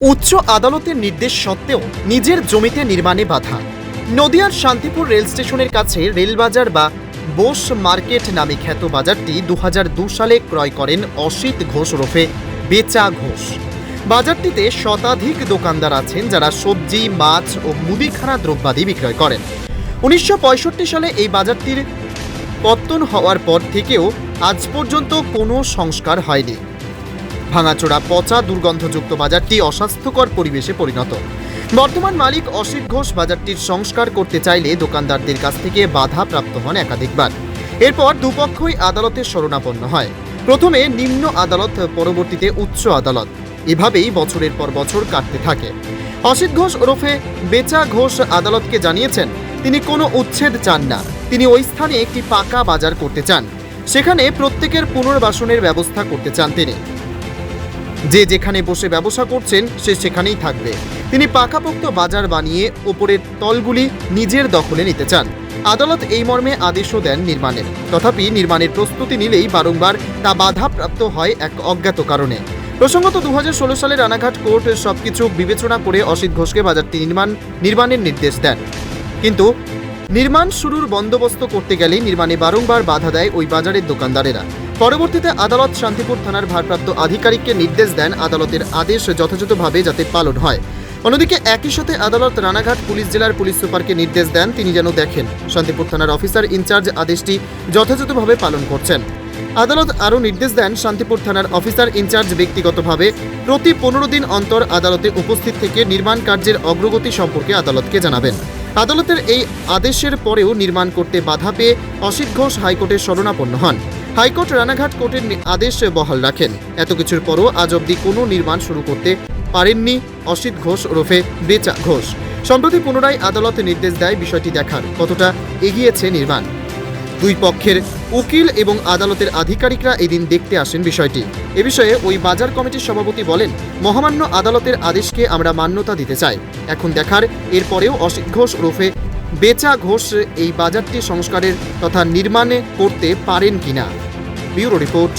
উচ্চ আদালতের নির্দেশ সত্ত্বেও নিজের জমিতে নির্মাণে বাধা। নদিয়ার শান্তিপুর রেল স্টেশনের কাছে রেলবাজার বা বোস মার্কেট নামে খ্যাত বাজারটি দু সালে ক্রয় করেন অসিত ঘোষ ওরফে বেচা ঘোষ। বাজারটিতে শতাধিক দোকানদার আছেন যারা সবজি, মাছ ও মুদিখানা দ্রব্যাদি বিক্রয় করেন। উনিশশো পঁয়ষট্টি সালে এই বাজারটির পত্তন হওয়ার পর থেকেও আজ পর্যন্ত কোনো সংস্কার হয়নি। ভাঙাচোরা পচা দুর্গন্ধযুক্ত বাজারটি অস্বাস্থ্যকর পরিবেশে পরিণত। বর্তমান মালিক অসিত ঘোষ বাজারটির সংস্কার করতে চাইলে দোকানদারদের কাছ থেকে বাধা প্রাপ্ত হন একাধিকবার। এরপর দুপক্ষই আদালতের শরণাপন্ন হয়। প্রথমে নিম্ন আদালত, পরবর্তীতে উচ্চ আদালত। এভাবেই বছরের পর বছর কাটতে থাকে। অসিত ঘোষ ওরফে বেচা ঘোষ আদালতকে জানিয়েছেন, তিনি কোনো উচ্ছেদ চান না। তিনি ওই স্থানে একটি পাকা বাজার করতে চান। সেখানে প্রত্যেকের পুনর্বাসনের ব্যবস্থা করতে চান তিনি। যে যেখানে বসে ব্যবসা করছেন, সে সেখানেই থাকবে। তিনি পাকাপোক্ত বাজার বানিয়ে ওপরের তলগুলি নিজের দখলে নিতে চান। আদালত এই মর্মে আদেশও দেন নির্মাণের। তথাপি নির্মাণের প্রস্তুতি নিলেই বারংবার তা বাধাপ্রাপ্ত হয় এক অজ্ঞাত কারণে। প্রসঙ্গত দু হাজার ষোলো সালে রানাঘাট কোর্ট সবকিছু বিবেচনা করে অসিত ঘোষকে বাজারটি নির্মাণ, নির্মাণের নির্দেশ দেন। কিন্তু নির্মাণ শুরুর বন্দোবস্ত করতে গেলেই নির্মাণে বারংবার বাধা দেয় ওই বাজারের দোকানদারেরা। পরবর্তীতে আদালত শান্তিপুর থানার ভারপ্রাপ্ত আধিকারিককে নির্দেশ দেন আদালতের আদেশ যথাযথভাবে যাতে পালন হয়। অন্যদিকে একই সাথে আদালত রানাঘাট পুলিশ জেলার পুলিশ সুপারকে নির্দেশ দেন, তিনি যেন দেখেন। শান্তিপুর থানার অফিসার ইনচার্জ আদেশটি যথাযথভাবে পালন করছেন। আদালত আরও নির্দেশ দেন, শান্তিপুর থানার অফিসার ইনচার্জ ব্যক্তিগতভাবে প্রতি পনেরো দিন অন্তর আদালতে উপস্থিত থেকে নির্মাণ কার্যের অগ্রগতি সম্পর্কে আদালতকে জানাবেন। আদালতের এই আদেশের পরেও নির্মাণ করতে বাধা পেয়ে অসিত ঘোষ হাইকোর্টের শরণাপন্ন হন। হাইকোর্ট রানাঘাট কোর্টের আদেশ বহাল রাখেন। এত কিছুর পরও আজ অবধি কোনো নির্মাণ শুরু করতে পারেননি অসিত ঘোষ ওরফে বেচা ঘোষ। সম্প্রতি পুনরায় আদালত নির্দেশ দেয় বিষয়টি দেখার, কতটা এগিয়েছে নির্মাণ। দুই পক্ষের উকিল এবং আদালতের আধিকারিকরা এদিন দেখতে আসেন বিষয়টি। এ বিষয়ে ওই বাজার কমিটির সভাপতি বলেন, মহামান্য আদালতের আদেশকে আমরা মান্যতা দিতে চাই। এখন দেখার, এরপরেও অসিত ঘোষ ওরফে বেচা ঘোষ এই বাজারটি সংস্কারের তথা নির্মাণে করতে পারেন কিনা ব্যুরো রিপোর্ট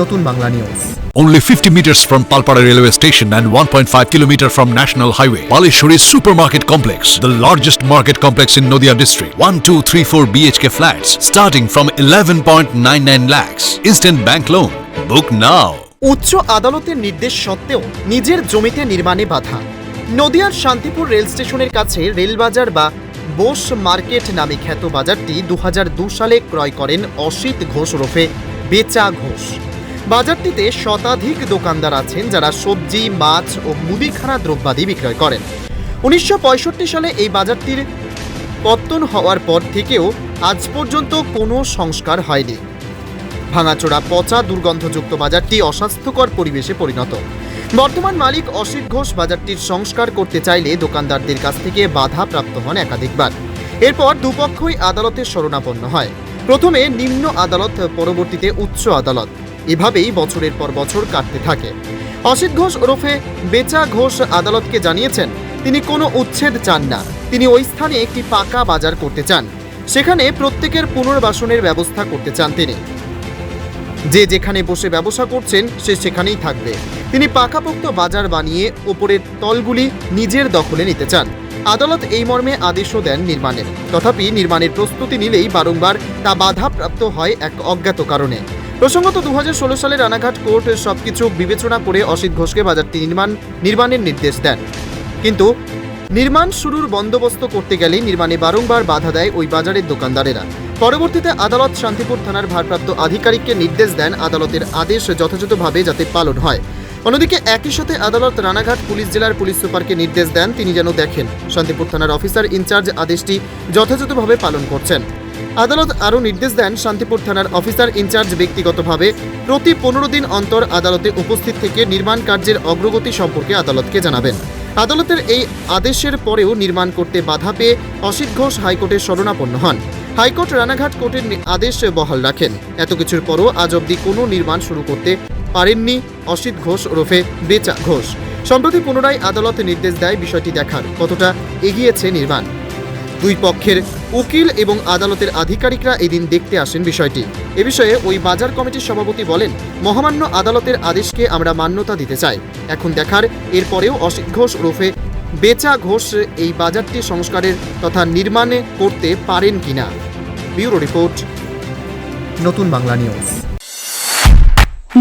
নতুন Bangla news Only 50 meters from Palpara railway station and 1.5 kilometer from National Highway. Palishuri Supermarket Complex, the largest market complex in Noida district. 1, 2, 3, 4 BHK flats starting from 11.99 lakhs. Instant bank loan. Book now. উচ্চ আদালতের নির্দেশ সত্ত্বেও নিজের জমিতে নির্মাণে বাধা নদিয়ার Shantipur rail স্টেশনের কাছে রেলবাজার বা বোস মার্কেট নামে খ্যাত বাজারটি দু সালে ক্রয় করেন অসিত ঘোষ ওরফে বেচা ঘোষ। বাজারটিতে শতাধিক দোকানদার আছেন যারা সবজি, মাছ ও মুদিখানা দ্রব্যাদি বিক্রয় করেন। উনিশশো পঁয়ষট্টি সালে এই বাজারটির পত্তন হওয়ার পর থেকেও আজ পর্যন্ত কোনো সংস্কার হয়নি। ভাঙাচোরা পচা দুর্গন্ধযুক্ত বাজারটি অস্বাস্থ্যকর পরিবেশে পরিণত। বর্তমান মালিক অসিত ঘোষ বাজারটির সংস্কার করতে চাইলে দোকানদারদের কাছ থেকে বাধা প্রাপ্ত হন একাধিকবার। এরপর দুপক্ষই আদালতের শরণাপন্ন হয়। প্রথমে নিম্ন আদালত, পরবর্তীতে উচ্চ আদালত। এভাবেই বছরের পর বছর কাটতে থাকে। অসিত ঘোষ ওরফে বেচা ঘোষ আদালতকে জানিয়েছেন, তিনি কোনো উচ্ছেদ চান না। তিনি ওই স্থানে একটি পাকা বাজার করতে চান। সেখানে প্রত্যেকের পুনর্বাসনের ব্যবস্থা করতে চান তিনি। যে যেখানে বসে ব্যবসা করছেন, সে সেখানেই থাকবে। তিনি পাকাপোক্ত বাজার বানিয়ে ওপরের তলগুলি নিজের দখলে নিতে চান। আদালত এই মর্মে আদেশও দেন নির্মাণের। তথাপি নির্মাণের প্রস্তুতি নিলেই বারংবার তা বাধাপ্রাপ্ত হয় এক অজ্ঞাত কারণে। প্রসঙ্গত দু সালে রানাঘাট কোর্ট সবকিছু বিবেচনা করে অসিত ঘোষকে বাজারটি নির্মাণ, নির্মাণের নির্দেশ দেন। কিন্তু নির্মাণ শুরুর বন্দোবস্ত করতে গেলেই নির্মাণে বারংবার বাধা দেয় ওই বাজারের দোকানদারেরা। পরবর্তীতে আদালত শান্তিপুর থানার ভারপ্রাপ্ত আধিকারিককে নির্দেশ দেন আদালতের আদেশ যথাযথভাবে যাতে পালন হয়। অন্যদিকে একই সাথে আদালত রানাঘাট পুলিশ জেলার পুলিশ সুপারকে নির্দেশ দেন, তিনি যেন দেখেন। শান্তিপুর থানার অফিসার ইনচার্জ আদেশটি যথাযথভাবে পালন করছেন। আদালত আরও নির্দেশ দেন, শান্তিপুর থানার অফিসার ইনচার্জ ব্যক্তিগতভাবে প্রতি পনেরো দিন অন্তর আদালতে উপস্থিত থেকে নির্মাণ কার্যের অগ্রগতি সম্পর্কে আদালতকে জানাবেন। আদালতের এই আদেশের পরেও নির্মাণ করতে বাধা পেয়ে অসিত ঘোষ হাইকোর্টের শরণাপন্ন হন। হাইকোর্ট রানাঘাট কোর্টের আদেশ বহাল রাখেন। এত কিছুর পরও আজ অবধি কোনো নির্মাণ শুরু করতে পারেননি অসিত ঘোষ ওরফে বেচা ঘোষ। সম্প্রতি পুনরায় আদালত নির্দেশ দেয় বিষয়টি দেখার, কতটা এগিয়েছে নির্মাণ। দুই পক্ষের উকিল এবং আদালতের আধিকারিকরা এদিন দেখতে আসেন বিষয়টি। এ বিষয়ে ওই বাজার কমিটির সভাপতি বলেন, মহামান্য আদালতের আদেশকে আমরা মান্যতা দিতে চাই। এখন দেখার, এরপরেও অসিত ঘোষ ওরফে বেচা ঘোষ এই বাজারটি সংস্কারের তথা নির্মাণে করতে পারেন কিনা। ব্যুরো রিপোর্ট, নতুন বাংলা নিউজ।